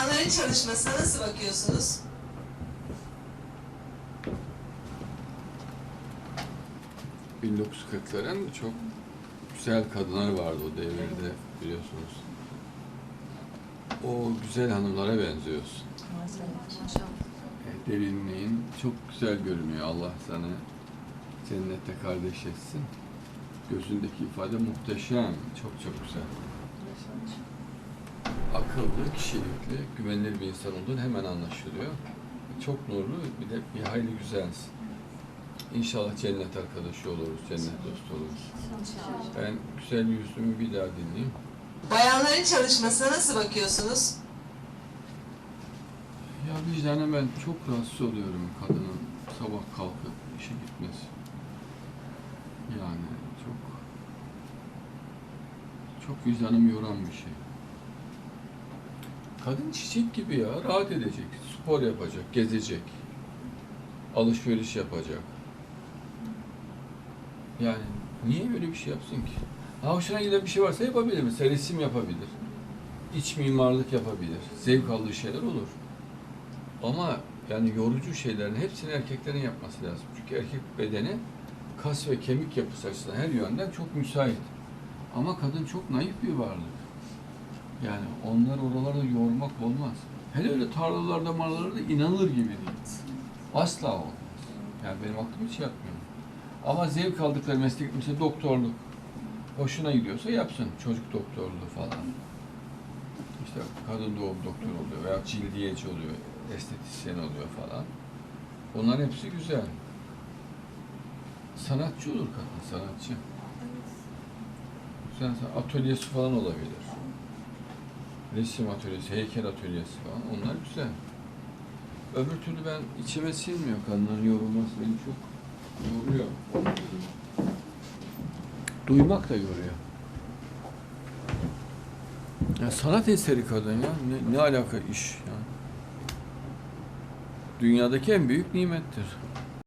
Bayanların çalışmasına nasıl bakıyorsunuz? ...1940'ların çok güzel kadınları vardı o devirde biliyorsunuz. O güzel hanımlara benziyorsun. E, Derinliğin çok güzel görünüyor. Allah sana cennette kardeş etsin. Gözündeki ifade muhteşem. Çok çok güzel. Akıllı, kişilikli, güvenilir bir insan olduğun hemen anlaşılıyor. Çok nurlu, bir de bir hayli güzelsin. İnşallah cennet arkadaşı oluruz, cennet dostu oluruz. Ben güzel yüzümü bir daha dinleyeyim. Bayanların çalışmasına nasıl bakıyorsunuz? Ya vicdanen ben çok rahatsız oluyorum kadının sabah kalkıp işe gitmesi. Yani çok çok vicdanımı yoran bir şey. Kadın çiçek gibi ya, rahat edecek, spor yapacak, gezecek, alışveriş yapacak. Yani niye böyle bir şey yapsın ki? Ha hoşuna giden bir şey varsa yapabilir. Mesela resim yapabilir. İç mimarlık yapabilir. Zevk aldığı şeyler olur. Ama yani yorucu şeylerin hepsini erkeklerin yapması lazım. Çünkü erkek bedeni kas ve kemik yapısı açısından her yönden çok müsait. Ama kadın çok naif bir varlık. Yani onlar oralarda yormak olmaz. Hele öyle tarlalarda marlalarda inanılır gibi değil. Asla olmaz. Yani benim aklım hiç yatmıyor. Ama zevk aldıkları meslek mesela doktorluk. Hoşuna gidiyorsa yapsın. Çocuk doktorluğu falan. İşte kadın doğum doktoru oluyor veya cildiyeci oluyor, estetisyen oluyor falan. Bunların hepsi güzel. Sanatçı olur kadın, sanatçı. Güzel, atölyesi falan olabilir. Resim atölyesi, heykel atölyesi falan. Onlar güzel. Öbür türlü ben içime sinmiyor kadınların yorulması beni çok yoruyor. Duymak da yoruyor. Ya sanat eseri kadın ya. Ne, ne alaka iş ya. Dünyadaki en büyük nimettir.